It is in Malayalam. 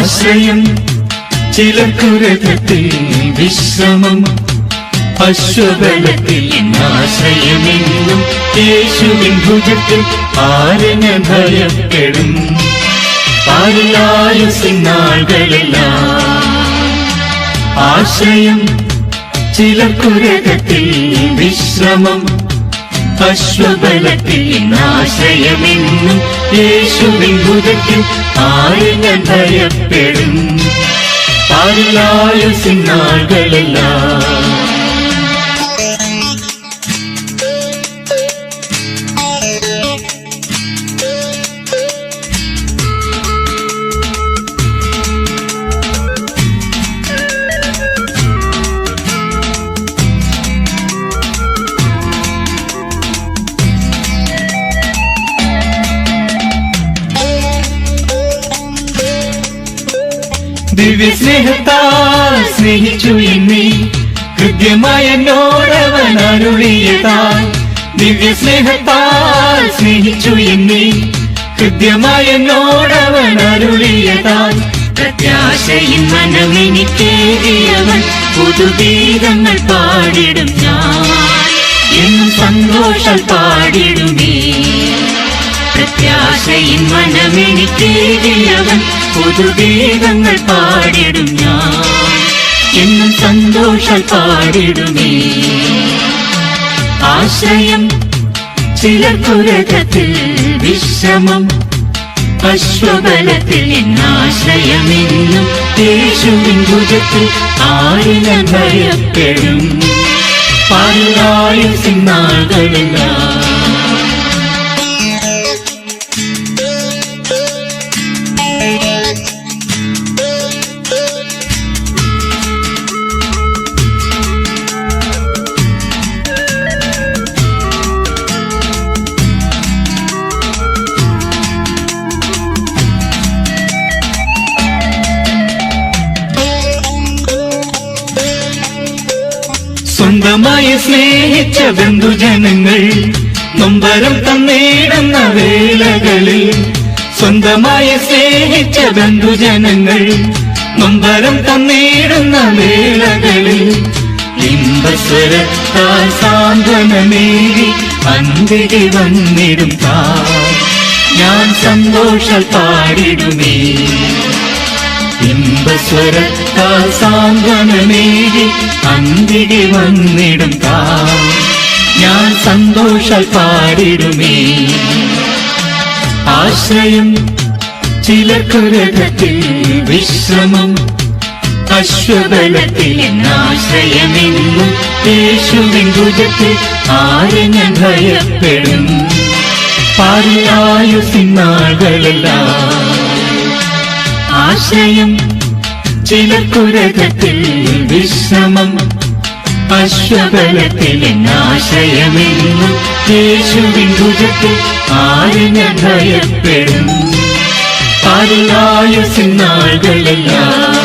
ആശ്രയം ചിലക്കുരകത്തിൽ വിശ്രമം അശ്വബലത്തിൽ ആശ്രയമെന്നും യേശുവിൻ ഭുജത്തിൽ ആരന് ഭയപ്പെടും ആശ്രയം ചില ചിലക്കുരകത്തിൽ വിശ്രമം അശ്വബലത്തിൽ ആശ്രയമെന്നും യേശുവിൻ ഭുജത്തിൽ ഞാൻ ഭയപ്പെടും. പാലായുസിനാളുകളെല്ലാം ദിവ്യസ്നേഹത്താൽ സ്നേഹിച്ചു എന്നെ. കൃത്യമായ എന്നോടവൻ അരുളിയതാൽ ദിവ്യസ്നേഹത്താൽ സ്നേഹിച്ചു എന്നെ. കൃത്യമായ എന്നോടവൻ അരുളിയതാൽ പ്രത്യാശയിൻ മനമെനിക്കേറിയവൻ പുതുഗീതങ്ങൾ പാടിടും ഞാൻ. എന്നും സന്തോഷം പാടിടുമേ. പ്രത്യാശയിൻ മനമെനിക്കേറിയവൻ പുതുഗീതങ്ങൾ പാടിടും ഞാൻ. എന്നും സന്തോഷം പാടിടുമേ. ആശ്രയം ചിലർക്കുരകത്തിൽ വിശ്രമം. അശ്വബലത്തിൽ എന്നാശ്രയമെന്നും യേശുവിൻ ഭുജത്തിൽ ആരിനെ ഭയപ്പെടും. പാലായും സിന്നാളുകളെല്ലാം സ്വന്തമായി സ്നേഹിച്ച ബന്ധുജനങ്ങൾ നൊമ്പരം തന്നേടുന്ന വേളകളിൽ സ്വന്തമായി സ്നേഹിച്ച ബന്ധുജനങ്ങൾ നൊമ്പരം തന്നേടുന്ന വേളകളിൽ ഇമ്പസ്വരത്താൽ സാന്ത്വനമേകി അന്തിരി വന്നിടും താ ഞാൻ സന്തോഷ പാടിടുമേ. ഇമ്പസ്വരത്താൽ സാന്ത്വനമേകി അന്തിരി വന്നിടും താ. ഞാൻ സന്തോഷ പാടിടുമേ. ആശ്രയം ചിലക്കുരകത്തിൽ വിശ്രമം അശ്വബലത്തിൽ എന്നാശ്രയമെന്നും യേശുവിൻ ഭുജത്തിൽ ആരിനെ ഭയപ്പെടും. പാലായുസിന്നാളുകളെല്ലാം ആശ്രയം ചിലക്കുരകത്തിൽ വിശ്രമം അശ്വബലത്തിൽ ആശയമെന്നു യേശുവിൻ ഭുജത്തിൽ ആരിന് ഭയപ്പെടും? പാലായുസിന്നാളുകളെല്ലാം